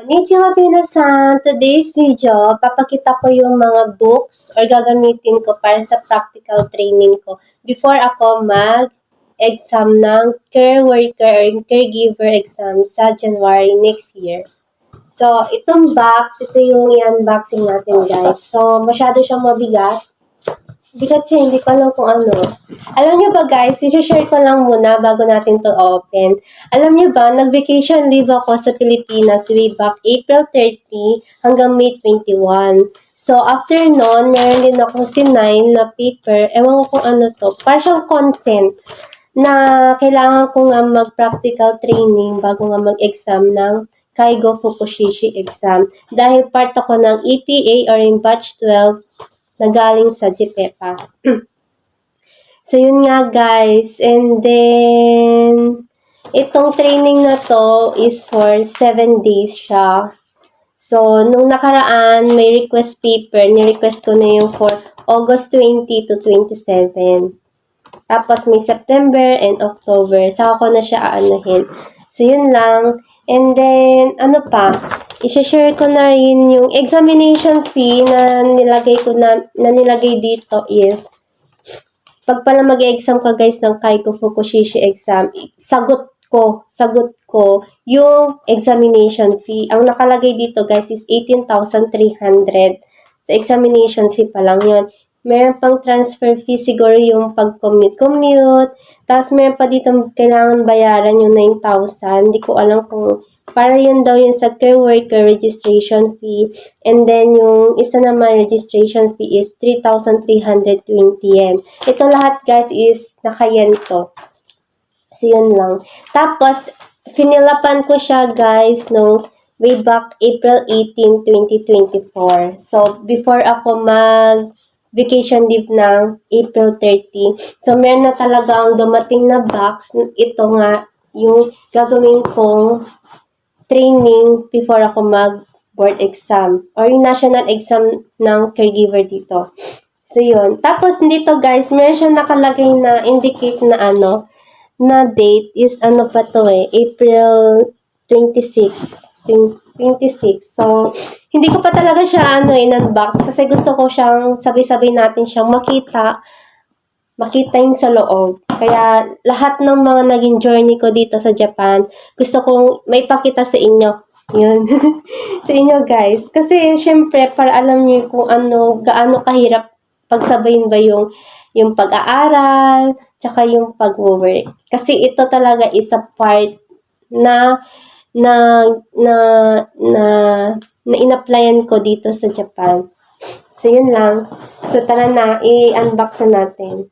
Konnichiwa Pinasan! Today's video, papakita ko yung mga books or gagamitin ko para sa practical training ko before ako mag-exam ng care worker or caregiver exam sa January next year. So, itong box, ito yung i-unboxing natin guys. So, masyado siyang mabigat. Bigat siya, hindi ko alam kung ano. Alam niyo ba guys, i-share ko lang muna bago natin to open. Alam niyo ba, nag-vacation leave ako sa Pilipinas way back April 30 hanggang May 21. So, after nun, meron din akong sinign na paper. Ewan ko kung ano to. Parang consent na kailangan ko nga mag-practical training bago nga mag-exam ng Kaigo Fukushishi exam. Dahil part ako ng EPA or in batch 12 na galing sa GPEPA. so, yun nga guys. And then, itong training na to is for 7 days siya. So, nung nakaraan, may request paper. Ni-request ko na yung for August 20 to 27. Tapos, may September and October. Saka ko na siya aanuhin. So, yun lang. And then, ano pa? I-share ko na rin yung examination fee na nilagay ko na, na nilagay dito is pag pala mag-exam ka guys ng Kaiko Fukushishi exam, sagot ko, sagot ko yung examination fee. Ang nakalagay dito guys is 18,300. Sa examination fee pa lang yun. Meron pang transfer fee siguro yung pag-commute-commute. Tapos meron pa dito kailangan bayaran yung 9,000. Hindi ko alam kung para yun daw yung sa care worker registration fee. And then yung isa naman registration fee is 3,320 yen. Ito lahat guys is naka-yen to. So yun lang. Tapos, finilapan ko siya guys nung way back April 18, 2024. So, before ako mag vacation leave ng April 30. So, meron na talaga ang dumating na box. Ito nga, yung gagawin kong training before ako mag board exam or yung national exam ng caregiver dito. So, yun. Tapos, dito guys, meron siya nakalagay na indicate na ano, na date is ano pa to eh, April 26. 26. So, hindi ko pa talaga siya ano in-unbox kasi gusto ko siyang sabay-sabay natin siyang makita makita yung sa loob. Kaya lahat ng mga naging journey ko dito sa Japan, gusto kong may pakita sa inyo. Yun. sa inyo guys. Kasi syempre, para alam niyo kung ano, gaano kahirap pagsabayin ba yung, yung pag-aaral, tsaka yung pag-work. Kasi ito talaga is a part na na na na na in-applyan ko dito sa Japan. So, yun lang. So, tara na, i-unbox na natin.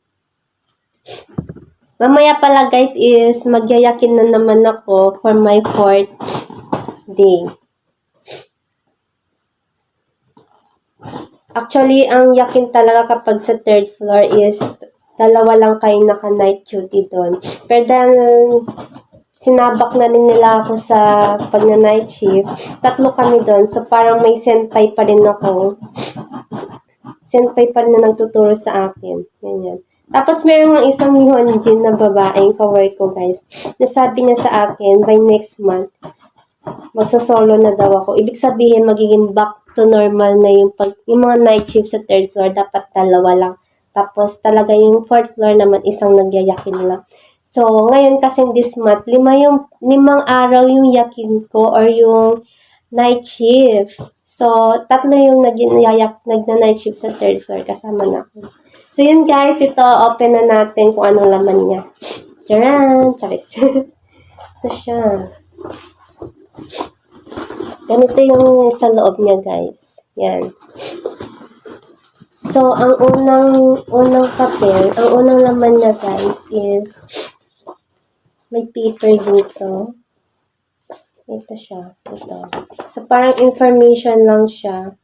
Mamaya pala guys is magyayakin na naman ako for my fourth day. Actually, ang yakin talaga kapag sa third floor is dalawa lang kayo naka-night duty doon. Pero then, sinabak na rin nila ako sa pag na night shift. Tatlo kami doon. So, parang may senpai pa rin ako. Senpai pa rin na nagtuturo sa akin. Ganyan. Tapos, meron ng isang Nihonjin na babaeng kawork ko, guys. Nasabi niya sa akin, by next month, magsasolo na daw ako. Ibig sabihin, magiging back to normal na yung, pag, yung mga night shift sa third floor, dapat dalawa lang. Tapos, talaga yung fourth floor naman, isang nagyayakin lang. So, ngayon kasi this month, lima yung, limang araw yung yakin ko or yung night shift. So, tatlo yung nagna-night shift sa third floor, kasama na ako. So, yun guys, ito, open na natin kung anong laman niya. Charan! Charis. ito siya. Ganito yung sa loob niya, guys. Yan. So, ang unang, unang papel, ang unang laman niya, guys, is may paper dito. Ito siya. Ito. So, parang information lang siya.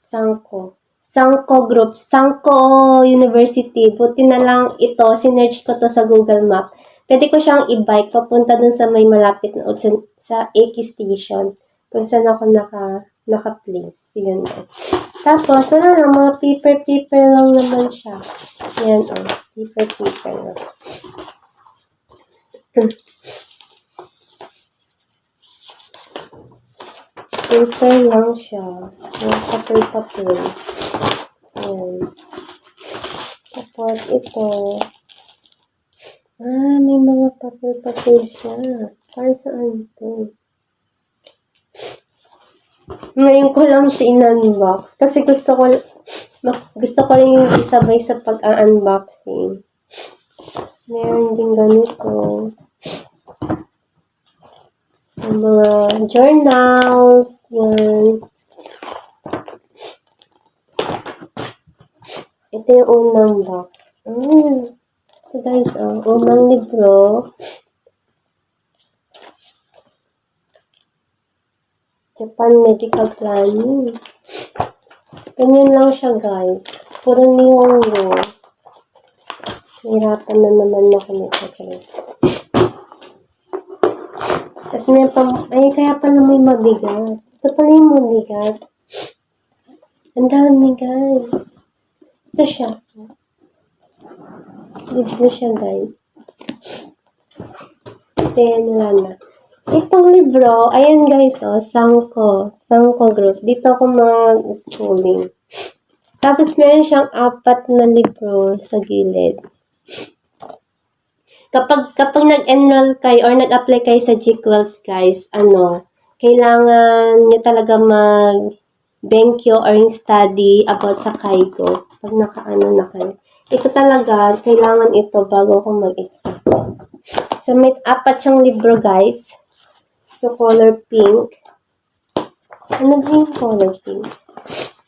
Sangko. Sangko Group. Sangko University. Buti na lang ito. Sinerge ko to sa Google Map. Pwede ko siyang i-bike papunta dun sa may malapit na sa, sa Eki Station. Kung saan ako naka, naka-place. Yun. Tapos, wala lang. Mga paper-paper lang naman siya. Yan, oh. Paper-paper lang. Paper lang siya. Yung papel-papel. Ayan. Tapos ito. Ah, may mga papel-papel siya. Para saan to? Ngayon ko lang siya in-unbox. Kasi gusto ko, gusto ko rin yung isabay sa pag-unboxing. Meron din ganito. Yung mga journals. Yan. Ito yung unang box. Mm. Ito guys, oh, unang libro. Japan Medical Planning. Ganyan lang siya guys. Puro nihongo. Hirapan na naman ako nito. Charis. Tapos may pam... Ay, kaya pala may mabigat. Ito pala yung mabigat. Ang dami guys. Ito siya. Libro siya guys. Yan, wala na. Itong libro, ayan guys, oh, Sangko. Sangko group. Dito ako mag-schooling. Tapos meron siyang apat na libro sa gilid. Kapag kapag nag-enroll kayo or nag-apply kayo sa GQuels guys, ano, kailangan nyo talaga mag benkyo or study about sa Kaigo. Pag nakaano na kayo. Ito talaga, kailangan ito bago ako mag-exam. So, may apat siyang libro, guys. So, color pink. Ano ba yung color pink?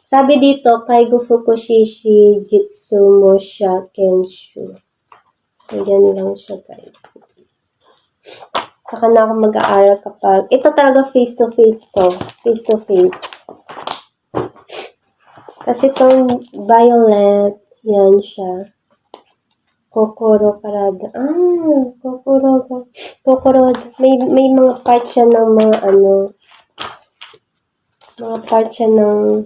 Sabi dito, Kaigo Fukushishi Jitsu Mosha Kenshu. So, yan lang siya, guys. Saka na ako mag-aaral kapag... Ito talaga face-to-face to. Face-to-face. Kasi itong violet, yan siya. Kokoro Karada. Ah, Kokoro. Kokoro. May, may mga part siya ng mga ano. Mga part siya ng...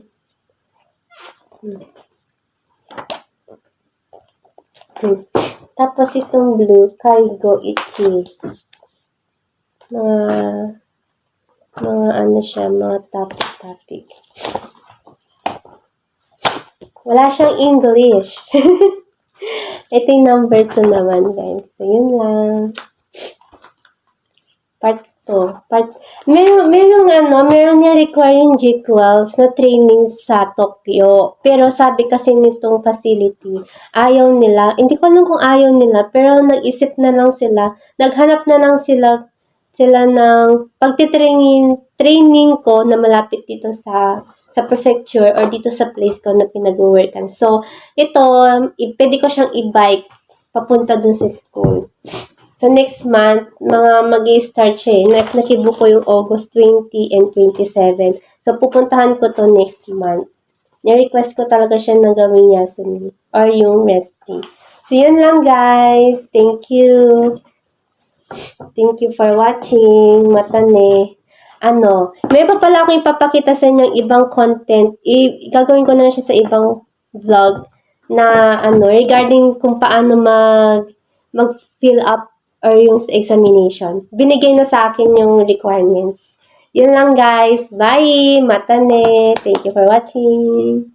Hmm. Tapos itong blue, Kaigo Ichi. Mga... Mga ano siya, mga topic-topic. Wala siyang English. Ito yung number 2 naman, guys. So, yun lang. Part 2. Part, meron, meron ano, meron ni-require yung G12 na training sa Tokyo. Pero sabi kasi nitong facility, ayaw nila. Hindi ko alam kung ayaw nila, pero nag-isip na lang sila. Naghanap na lang sila sila ng pagtitraining training ko na malapit dito sa sa prefecture or dito sa place ko na pinag-workan. So, ito, pwede ko siyang i-bike papunta dun sa school. So, next month, mga mag start siya eh. Nak- Nakibook ko yung August 20 and 27. So, pupuntahan ko to next month. Ni-request ko talaga siya na gawin Yasumi or yung resting. So, yun lang guys. Thank you. Thank you for watching. Matane. Ano, meron pa pala akong ipapakita sa inyo ibang content. I, gagawin ko na siya sa ibang vlog na ano, regarding kung paano mag mag-fill up or yung examination. Binigay na sa akin yung requirements. Yun lang guys. Bye! Matane! Thank you for watching!